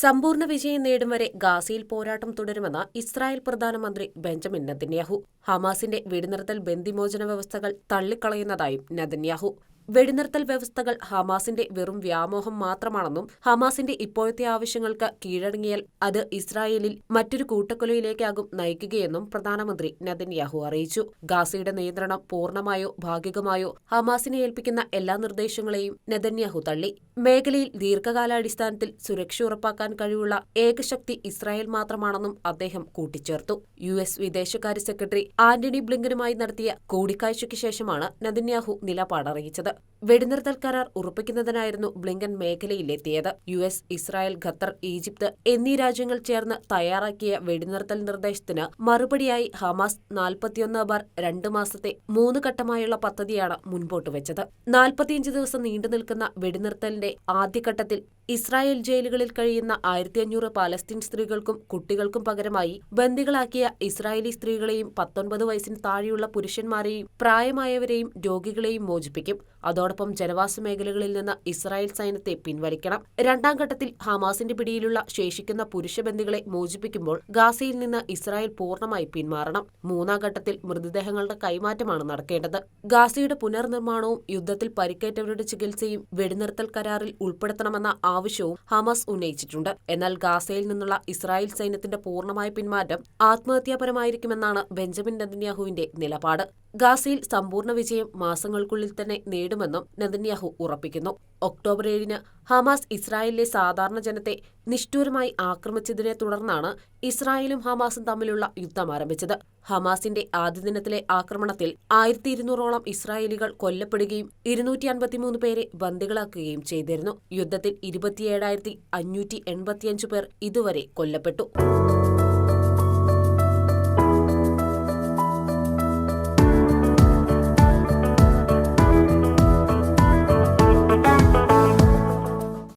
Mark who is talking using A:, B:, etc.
A: സമ്പൂർണ വിജയം നേടും വരെ ഗാസയിൽ പോരാട്ടം തുടരുമെന്ന് ഇസ്രായേൽ പ്രധാനമന്ത്രി ബെഞ്ചമിൻ നെതന്യാഹു. ഹമാസിന്റെ വെടിനിർത്തൽ ബന്ദിമോചന വ്യവസ്ഥകൾ തള്ളിക്കളയുന്നതായും നെതന്യാഹു. വെടിനിർത്തൽ വ്യവസ്ഥകൾ ഹമാസിന്റെ വെറും വ്യാമോഹം മാത്രമാണെന്നും ഹമാസിന്റെ ഇപ്പോഴത്തെ ആവശ്യങ്ങൾക്ക് കീഴടങ്ങിയാൽ അത് ഇസ്രായേലിൽ മറ്റൊരു കൂട്ടക്കൊലയിലേക്കാകും നയിക്കുകയെന്നും പ്രധാനമന്ത്രി നെതന്യാഹു അറിയിച്ചു. ഗാസയുടെ നിയന്ത്രണം പൂർണമായോ ഭാഗികമായോ ഹമാസിനെ ഏൽപ്പിക്കുന്ന എല്ലാ നിർദ്ദേശങ്ങളെയും നെതന്യാഹു തള്ളി. മേഖലയിൽ ദീർഘകാലാടിസ്ഥാനത്തിൽ സുരക്ഷ ഉറപ്പാക്കാൻ കഴിവുള്ള ഏകശക്തി ഇസ്രായേൽ മാത്രമാണെന്നും അദ്ദേഹം കൂട്ടിച്ചേർത്തു. യു എസ് വിദേശകാര്യ സെക്രട്ടറി ആന്റണി ബ്ലിങ്കനുമായി നടത്തിയ കൂടിക്കാഴ്ചയ്ക്ക് ശേഷമാണ് നെതന്യാഹു നിലപാടറിയിച്ചത്. വെടിനിർത്തൽ കരാർ ഉറപ്പിക്കുന്നതിനായിരുന്നു Blinken മേഖലയിലെത്തിയത്. U S Israel Qatar Egypt എന്നീ രാജ്യങ്ങൾ ചേർന്ന് തയ്യാറാക്കിയ വെടിനിർത്തൽ നിർദ്ദേശത്തിന് മറുപടിയായി ഹമാസ് നാൽപ്പത്തിയൊന്ന് ബാർ രണ്ട് മാസത്തെ മൂന്ന് ഘട്ടമായുള്ള പദ്ധതിയാണ് മുൻപോട്ട് വെച്ചത്. നാൽപ്പത്തിയഞ്ച് ദിവസം നീണ്ടു നിൽക്കുന്ന വെടിനിർത്തലിന്റെ ആദ്യഘട്ടത്തിൽ ഇസ്രായേൽ ജയിലുകളിൽ കഴിയുന്ന ആയിരത്തി അഞ്ഞൂറ് പാലസ്തീൻ സ്ത്രീകൾക്കും കുട്ടികൾക്കും പകരമായി ബന്ദികളാക്കിയ ഇസ്രായേലി സ്ത്രീകളെയും പത്തൊൻപത് വയസ്സിന് താഴെയുള്ള പുരുഷന്മാരെയും പ്രായമായവരെയും രോഗികളെയും മോചിപ്പിക്കും. അതോടൊപ്പം ജനവാസ മേഖലകളിൽ നിന്ന് ഇസ്രായേൽ സൈന്യത്തെ പിൻവലിക്കണം. രണ്ടാം ഘട്ടത്തിൽ ഹമാസിന്റെ പിടിയിലുള്ള ശേഷിക്കുന്ന പുരുഷബന്ദികളെ മോചിപ്പിക്കുമ്പോൾ ഗാസയിൽ നിന്ന് ഇസ്രായേൽ പൂർണമായി പിന്മാറണം. മൂന്നാം ഘട്ടത്തിൽ മൃതദേഹങ്ങളുടെ കൈമാറ്റമാണ് നടക്കേണ്ടത്. ഗാസയുടെ പുനർനിർമ്മാണവും യുദ്ധത്തിൽ പരിക്കേറ്റവരുടെ ചികിത്സയും വെടിനിർത്തൽ കരാറിൽ ഉൾപ്പെടുത്തണമെന്ന ആവശ്യവും ഹമാസ് ഉന്നയിച്ചിട്ടുണ്ട്. എന്നാൽ ഗാസയിൽ നിന്നുള്ള ഇസ്രായേൽ സൈന്യത്തിന്റെ പൂർണമായ പിന്മാറ്റം ആത്മഹത്യാപരമായിരിക്കുമെന്നാണ് ബെഞ്ചമിൻ നെതന്യാഹുവിന്റെ നിലപാട്. ഗാസയിൽ സമ്പൂർണ വിജയം മാസങ്ങൾക്കുള്ളിൽ തന്നെ നേടുമെന്നും നെതന്യാഹു ഉറപ്പിക്കുന്നു. ഒക്ടോബർ ഏഴിന് ഹമാസ് ഇസ്രായേലിലെ സാധാരണ ജനത്തെ നിഷ്ഠൂരമായി ആക്രമിച്ചതിനെ തുടർന്നാണ് ഇസ്രായേലും ഹമാസും തമ്മിലുള്ള യുദ്ധം ആരംഭിച്ചത്. ഹമാസിന്റെ ആദ്യ ദിനത്തിലെ ആക്രമണത്തിൽ ആയിരത്തി ഇരുന്നൂറോളം ഇസ്രായേലികൾ കൊല്ലപ്പെടുകയും ഇരുന്നൂറ്റി അൻപത്തിമൂന്ന് പേരെ ബന്ദികളാക്കുകയും ചെയ്തിരുന്നു. യുദ്ധത്തിൽ ഇരുപത്തിയേഴായിരത്തി അഞ്ഞൂറ്റി എൺപത്തിയഞ്ച് പേർ ഇതുവരെ കൊല്ലപ്പെട്ടു.